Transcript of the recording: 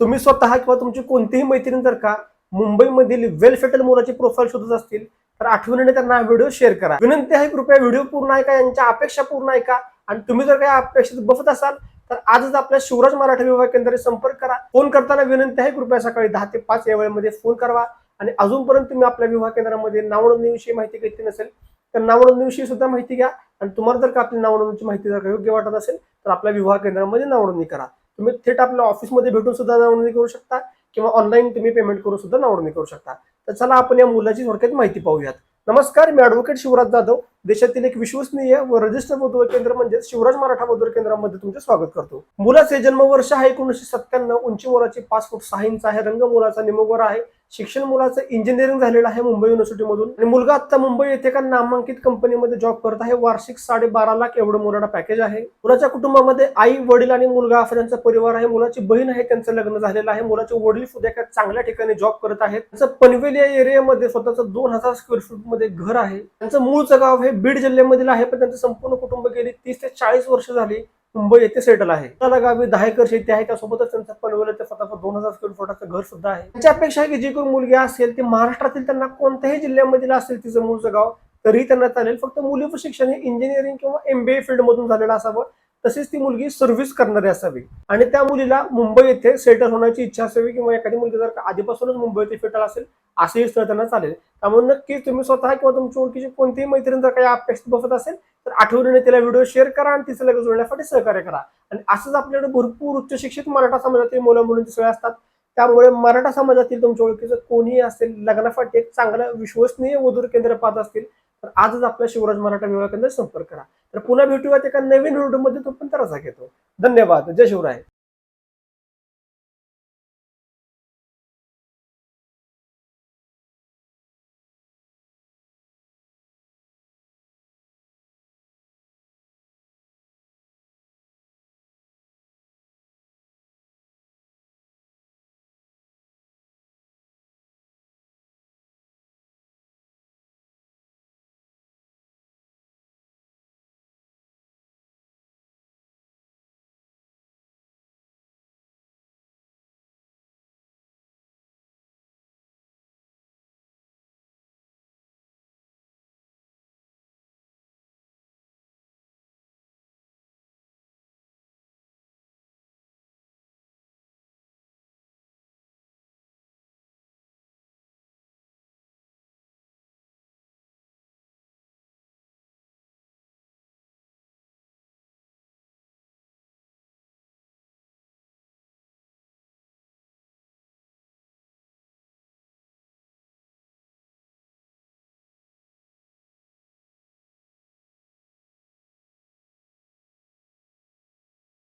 तुम्ही स्वतः किंवा तुमची कोणतीही मैत्रीण जर का मुंबईमधील वेल सेटल मुलाची प्रोफाईल शोधत असतील तर आठवणीने त्यांना व्हिडिओ शेअर करा. विनंती आहे कृपया व्हिडिओ पूर्ण ऐका यांच्या अपेक्षा पूर्ण ऐका. आणि तुम्ही जर काही अपेक्षित बसत असाल तर आजच आपल्या शिवराज मराठी विभाग केंद्रात संपर्क करा. फोन करताना विनंती आहे कृपया सकाळी दहा ते पाच या वेळेमध्ये फोन करा आणि अजूनपर्यंत तुम्ही आपल्या विभाग केंद्रामध्ये नावनोंदणीविषयी माहिती घेतली नसेल तर नावनोंदणीविषयी सुद्धा माहिती घ्या. आणि तुम्हाला जर का आपली नावनोंदणीची माहिती जर का योग्य वाटत असेल तर आपल्या विवाह केंद्रामध्ये नावनोंदणी करा. तुम्ही थेट आपल्या ऑफिसमध्ये भेटून सुद्धा नावनोंदणी करू शकता किंवा ऑनलाईन तुम्ही पेमेंट करून सुद्धा नावनोंदणी करू शकता. तर चला आपण या मुलाची थोडक्यात माहिती पाहूयात. नमस्कार मी ॲडव्होकेट शिवराज जाधव. देशातील एक विश्वसनीय व रजिस्टर वधूवर केंद्र म्हणजे शिवराज मराठा वधूवर केंद्रामध्ये तुमचे स्वागत करतो. मुलाचे जन्मवर्ष हा एकोणीसशे सत्त्याण्णव. उंची मुलाची पाच फूट सहा इंच आहे. रंग मुलाचा निमोगर आहे. शिक्षण मुलाचं इंजिनिअरिंग झालेलं आहे मुंबई युनिव्हर्सिटीमधून आणि मुलगा आता मुंबई येथे का नामांकित कंपनीमध्ये जॉब करत आहे. वार्षिक साडेबारा लाख एवढं मुलाला पॅकेज आहे. मुलाच्या कुटुंबामध्ये आई वडील आणि मुलगा असा त्यांचा परिवार आहे. मुलाची बहीण आहे त्यांचं लग्न झालेलं आहे. मुलाचे वडील सुद्धा एका चांगल्या ठिकाणी जॉब करत आहेत. त्यांचं पनवेल या एरियामध्ये स्वतःचं दोन हजार स्क्वेअर फूटमध्ये घर आहे. त्यांचं मूळचं गाव हे बीड जिल्ह्यामधील आहे. पण त्यांचं संपूर्ण कुटुंब गेली तीस ते चाळीस वर्ष झाली. मुंबई येथे सेटल आहे. त्याला गावी दहा एकर शेती आहे त्यासोबतच त्यांचं पनवेल ते स्वतःचं दोन हजार स्क्वेअर फुटाचं घर सुद्धा आहे. त्यांची अपेक्षा आहे की जी कोणी मुलगी असेल ती महाराष्ट्रातील त्यांना कोणत्याही जिल्ह्यामधील असेल तिचं मूळचं गाव तरी त्यांना चालेल. फक्त मुलीचं शिक्षण हे इंजिनिअरिंग किंवा एमबीए फील्ड मधून झालेलं असावं. तसेच ती मुलगी सर्व्हिस करणारी असावी. आणि त्या मुलीला मुंबई येथे सेटल होण्याची इच्छा असावी किंवा एखादी मुलगी जर आधीपासूनच मुंबई येथे सेटल असेल असंही स्थळ त्यांना चालेल. त्यामुळे नक्कीच तुम्ही स्वतः किंवा तुमची ओळखीची कोणतीही मैत्रीण जर काही अपेक्षित बसत असेल तर आठवणीने तिला व्हिडिओ शेअर करा आणि तिचं लगेच जोडण्यासाठी सहकार्य करा. आणि असंच आपल्याकडे भरपूर उच्च शिक्षित मराठा समाजातील मुलं मुलींची सगळे असतात. त्यामुळे मराठा समाजातील तुमच्या ओळखीचं कोणीही असेल लग्नासाठी एक चांगलं विश्वसनीय वधूर केंद्र पाहत असतील तर आजच आपल्या शिवराज मराठा विवाह केंद्र संपर्क करा. तर पुन्हा भेटूयात एका नवीन व्हिडिओमध्ये तो पण त्रासा घेतो. धन्यवाद. जय शिवराय.